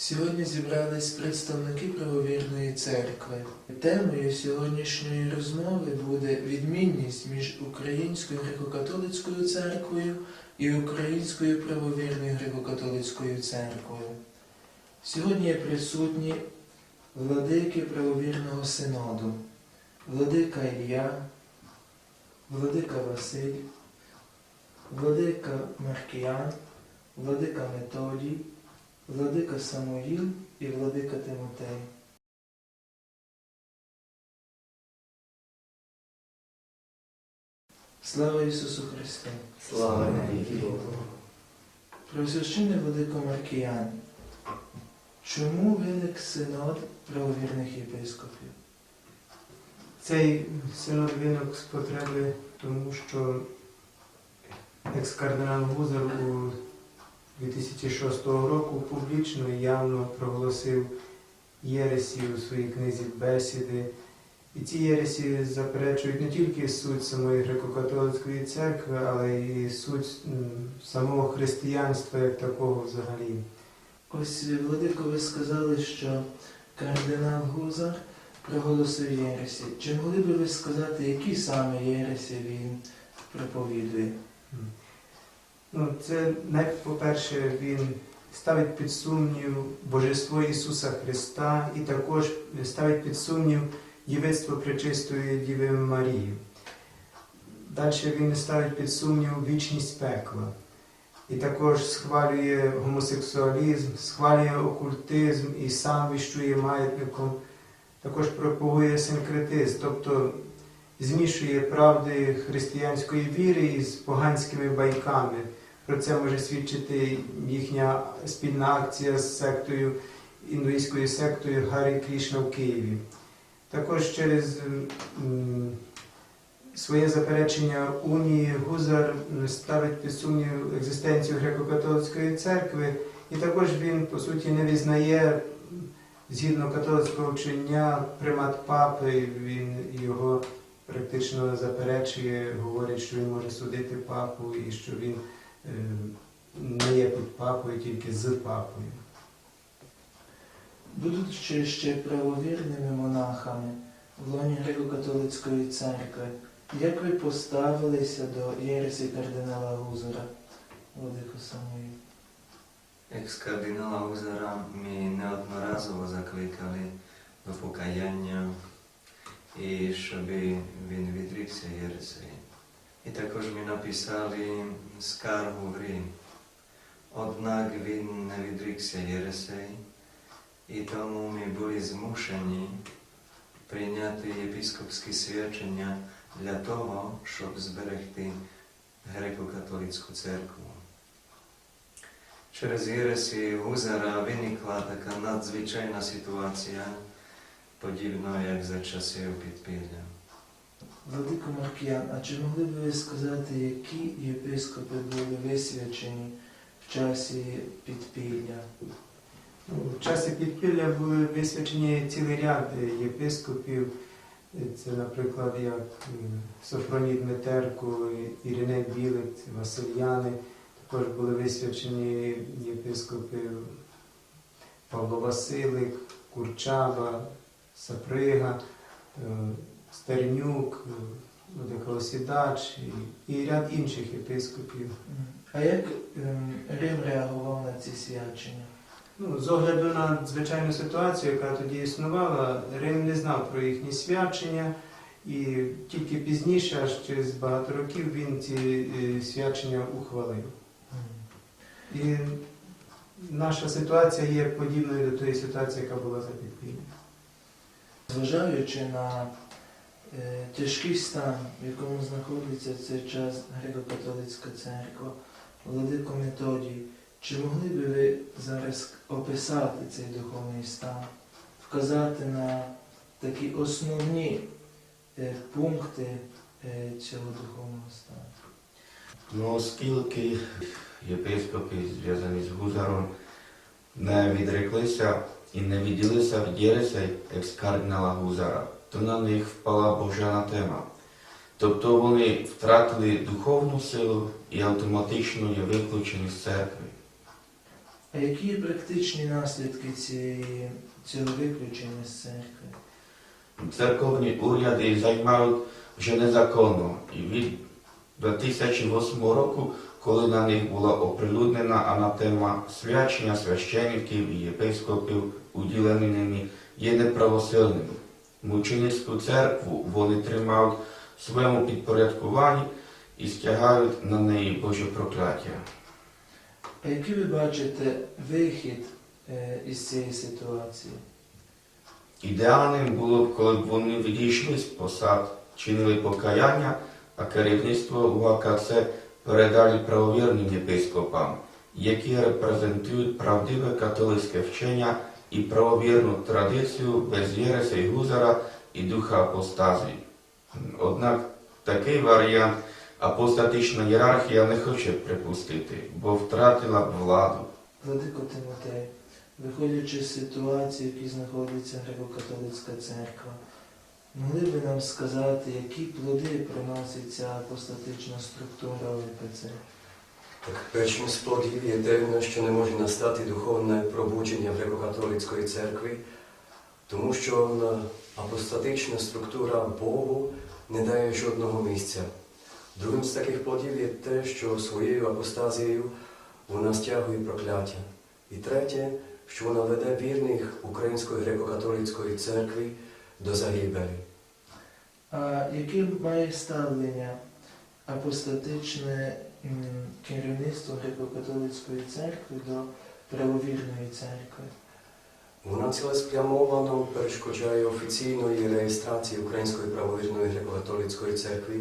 Сьогодні зібрались представники правовірної церкви. Темою сьогоднішньої розмови буде відмінність між Українською греко-католицькою церквою і Українською правовірною греко-католицькою церквою. Сьогодні є присутні владики правовірного синоду, владика Ілля, владика Василь, владика Маркіян, владика Методій, владика Самуїл і владика Тимотей. Слава Ісусу Христу! Слава навіки Богу. Просвящений владико Маркіян, чому виник синод правовірних єпископів? Цей синод виник з потреби, тому що екс-кардинал Гузар у 2006 року публічно і явно проголосив єресі у своїй книзі бесіди. І ці єресі заперечують не тільки суть самої греко-католицької церкви, але й суть самого християнства як такого взагалі. Ось, Владико, ви сказали, що кардинал Гузар проголосив єресі. Чи могли би ви сказати, які саме єресі він проповідує? Ну, це, по-перше, він ставить під сумнів Божество Ісуса Христа і також ставить під сумнів дівицтво Пречистої Діви Марії. Далі він ставить під сумнів вічність пекла. І також схвалює гомосексуалізм, схвалює окультизм і сам віщує маятником. Також пропагує синкретизм, тобто змішує правди християнської віри із поганськими байками. Про це може свідчити їхня спільна акція з сектою, індуїзькою сектою Гарі Крішна в Києві. Також через своє заперечення унії Гузар ставить під сумнів екзистенцію греко-католицької церкви, і також він, по суті, не визнає згідно католицького вчення примат папи, він його практично заперечує, говорить, що він може судити папу і що він не є під папою, тільки з папою. Будучи ще правовірними монахами в лоні греко-католицької церкви, як ви поставилися до єресі кардинала Гузара, Владико Самуїл? Екс-кардинала Гузара ми неодноразово закликали до покаяння і щоб він відрікся єресей. І також ми написали скаргу в Рим. Однак він не відрікся єресей, і тому ми були змушені прийняти єпископські свячення для того, щоб зберегти греко-католицьку церкву. Через єресі Гузара виникла така надзвичайна ситуація, подібно як за часів підпілля. Владико Маркіян, а чи могли б ви сказати, які єпископи були висвячені в часі підпілля? Ну, В часі підпілля були висвячені цілий ряд єпископів. Це, наприклад, як е, Софроній Дмитерко, Іриней Білик, Васильяни. Також були висвячені єпископи Павло Василик, Курчаба, Саприга, е, Стернюк, е, Владика і, і ряд інших єпископів. А як ем, Рим реагував на ці свячення? Ну, з огляду на звичайну ситуацію, яка тоді існувала, Рим не знав про їхні свячення, і тільки пізніше, аж через багато років, він ці е, свячення ухвалив. І наша ситуація є подібною до тої ситуації, яка була за підпіллям. Зважаючи на тяжкий стан, в якому знаходиться в цей час греко-католицька церква, Владико Методій, чи могли би ви зараз описати цей духовний стан, вказати на такі основні е, пункти е, цього духовного стану? Ну, оскільки єпископи, зв'язані з Гузаром, не відреклися і не відділися від єресей екс-кардинала Гузара, то на них впала Божана тема. Тобто вони втратили духовну силу і автоматично є виключені з церкви. А які практичні наслідки цієї, цього виключення з церкви? Церковні уряди займають вже незаконно. І від 2008 року, коли на них була оприлюднена анатема свячення священиків і єпископів, уділені ними, є неправосильними. Мученицьку церкву вони тримають в своєму підпорядкуванні і стягають на неї Боже прокляття. А який ви бачите вихід е, із цієї ситуації? Ідеальним було б, коли б вони відійшли з посад, чинили покаяння, а керівництво УАКЦ передали правовірним єпископам, які репрезентують правдиве католицьке вчення і правовірну традицію без єресей гузара і духа апостазії. Однак такий варіант апостатична ієрархія не хоче припустити, бо втратила б владу. Владико Тимотей, виходячи з ситуації, в якій знаходиться греко-католицька церква, могли б ви нам сказати, які плоди приносить ця апостатична структура ОПЦ? Так першим з плодів є те, що не може настати духовне пробудження греко-католицької церкви, тому що апостатична структура Богу не дає жодного місця. Другим з таких плодів є те, що своєю апостазією вона стягує прокляття. І третє, що вона веде вірних Української греко-католицької церкви до загибелі. А яке має ставлення апостатичне керівництво греко-католицької церкви до правовірної церкви? Вона цілеспрямовано перешкоджає офіційної реєстрації Української правовірної греко-католицької церкви,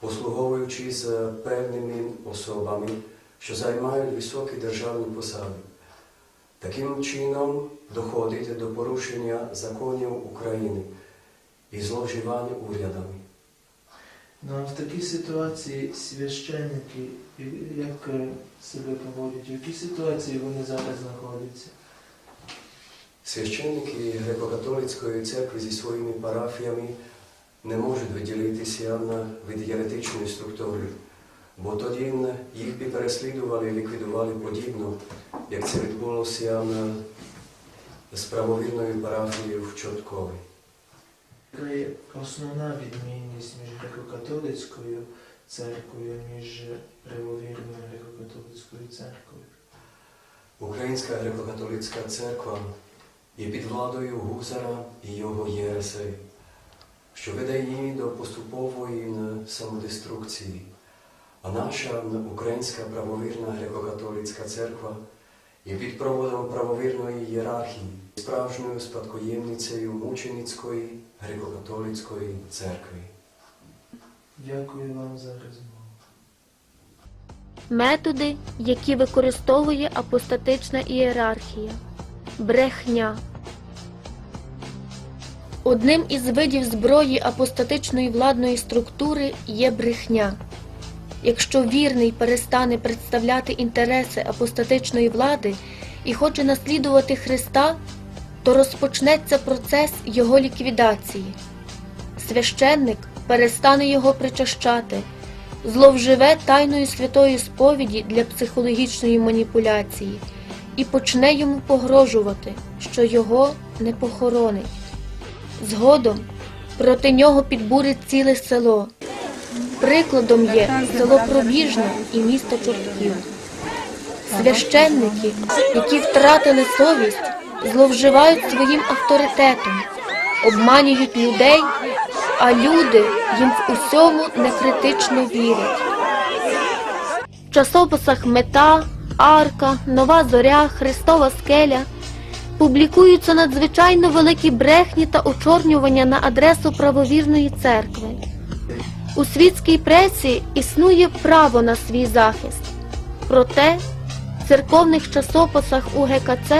послуговуючись певними особами, що займають високі державні посади. Таким чином доходить до порушення законів України і зловживання урядами. Ну а в такій ситуації священники як себе поводять? В якій ситуації вони зараз знаходяться? Священники греко-католицької церкви зі своїми парафіями не можуть виділитися від єретичної структури, бо тоді їх би переслідували і ліквідували подібно, як це відбулося з правовірною парафією в Чорткові. Основна відмінність між греко-католицькою церквою, ніж правовірною греко-католицькою церквою? Українська греко-католицька церква є під владою Гузара і його єресей, що веде її до поступової самодеструкції. А наша українська правовірна греко-католицька церква є під проводом правовірної ієрархії, справжньою спадкоємницею мученицької греко-католицької церкви. Дякую вам за розмову. Методи, які використовує апостатична ієрархія. Брехня. Одним із видів зброї апостатичної владної структури є брехня. Якщо вірний перестане представляти інтереси апостатичної влади і хоче наслідувати Христа, то розпочнеться процес його ліквідації. Священник перестане його причащати, зловживе тайною святої сповіді для психологічної маніпуляції і почне йому погрожувати, що його не похоронить. Згодом проти нього підбурить ціле село. Прикладом є село Пробіжне і місто Чортків. Священники, які втратили совість, зловживають своїм авторитетом, обманюють людей, а люди їм в усьому некритично вірять. В часописах Мета, Арка, Нова Зоря, Христова скеля публікуються надзвичайно великі брехні та очорнювання на адресу правовірної церкви. У світській пресі існує право на свій захист. Проте в церковних часописах УГКЦ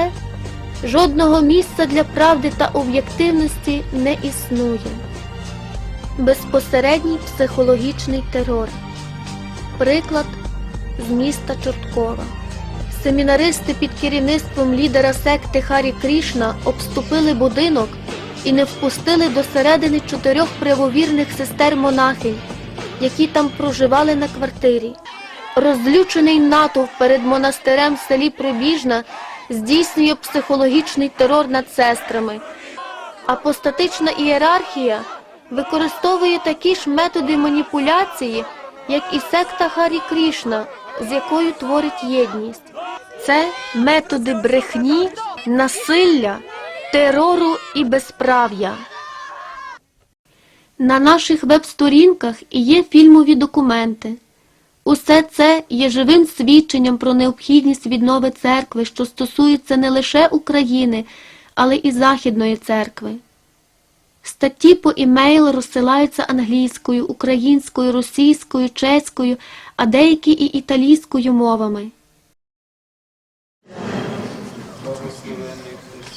жодного місця для правди та об'єктивності не існує. Безпосередній психологічний терор. Приклад з міста Чорткова. Семінаристи під керівництвом лідера секти Харі Крішна обступили будинок і не впустили до середини чотирьох правовірних сестер монахинь, які там проживали на квартирі. Розлючений натовп перед монастирем в селі Прибіжна здійснює психологічний терор над сестрами. Апостатична ієрархія використовує такі ж методи маніпуляції, як і секта Харі Крішна, з якою творить єдність. Це методи брехні, насилля, терору і безправ'я. На наших веб-сторінках є фільмові документи. Усе це є живим свідченням про необхідність віднови церкви, що стосується не лише України, але і Західної церкви. Статті по імейл розсилаються англійською, українською, російською, чеською, а деякі і італійською мовами.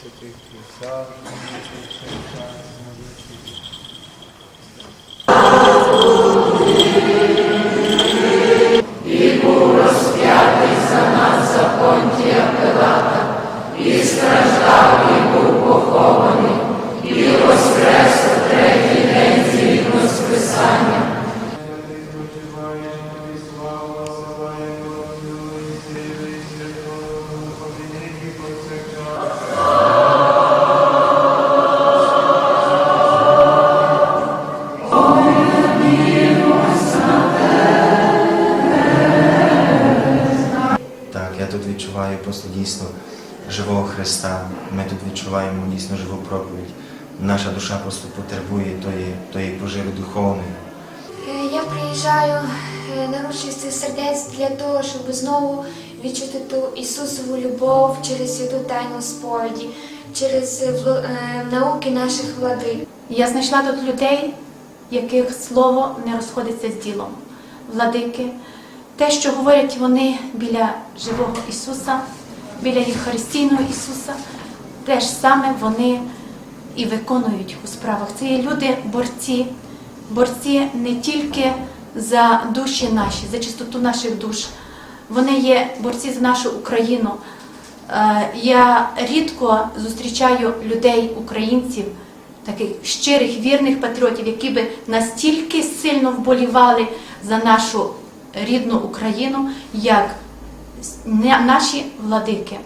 Sete Krishna, Sete Krishna, Sete Krishna. Дійсно живу проповідь. Наша душа просто потребує тої, тої поживи духовної. Е, Я приїжджаю е, на ручисти сердець для того, щоб знову відчути ту Ісусову любов через святу тайну сповіді, через е, науки наших владик. Я знайшла тут людей, яких слово не розходиться з ділом. Владики, те, що говорять вони біля живого Ісуса, біля Євхаристійного Ісуса, те ж саме вони і виконують у справах. Це є люди борці, борці не тільки за душі наші, за чистоту наших душ. Вони є борці за нашу Україну. Е, Я рідко зустрічаю людей, українців, таких щирих, вірних патріотів, які би настільки сильно вболівали за нашу рідну Україну, як наші владики.